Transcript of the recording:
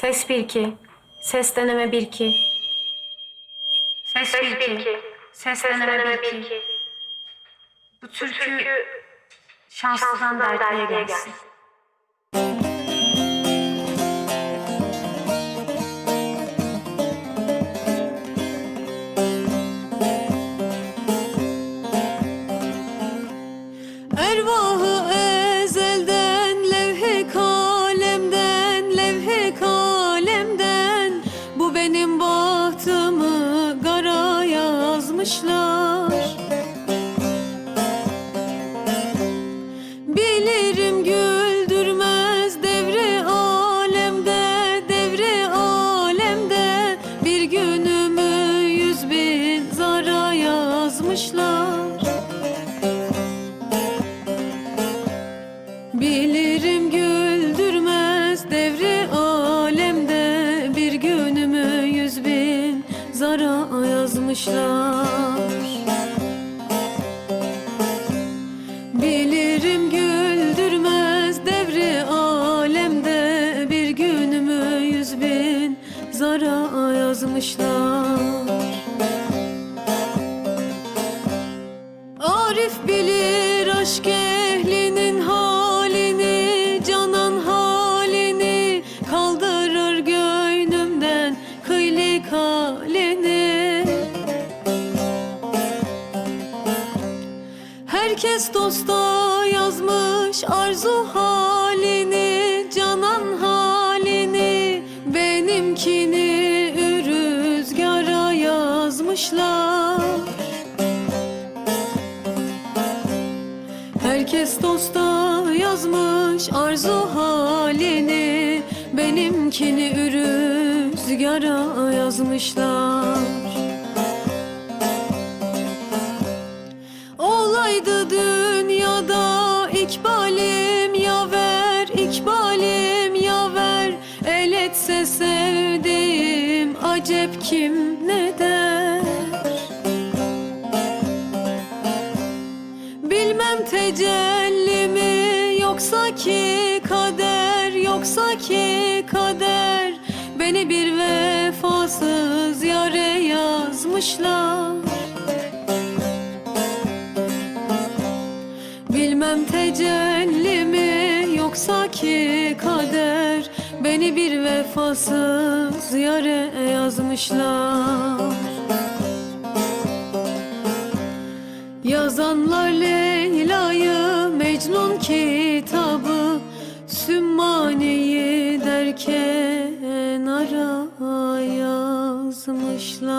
Ses 1 2. Ses deneme 1 2. Ses 1 2. Ses deneme 1 2. Bu türkü şanslıdan dertliye gelsin. Bin zara yazmışlar. Bilirim güldürmez devri alemde Bir günümü yüz bin zara yazmışlar. Arif bilir aşk Herkes dosta yazmış arzu halini Canan halini. Benimkini rüzgara yazmışlar. Herkes dosta yazmış arzu halini. Benimkini rüzgara yazmışlar Olaydı dünyada ikbalim yaver ikbalim yaver El etse sevdiğim acep kim ne der? Bilmem tecelli mi yoksa ki kader yoksa ki kader. Beni bir vefasız yare yazmışlar Bilmem tecelli mi? Yoksa ki kader? Beni bir vefasız yare yazmışlar. Yazanlar Leyla'yı Mecnun kitabı Sümmani'yi derken ara yazmışlar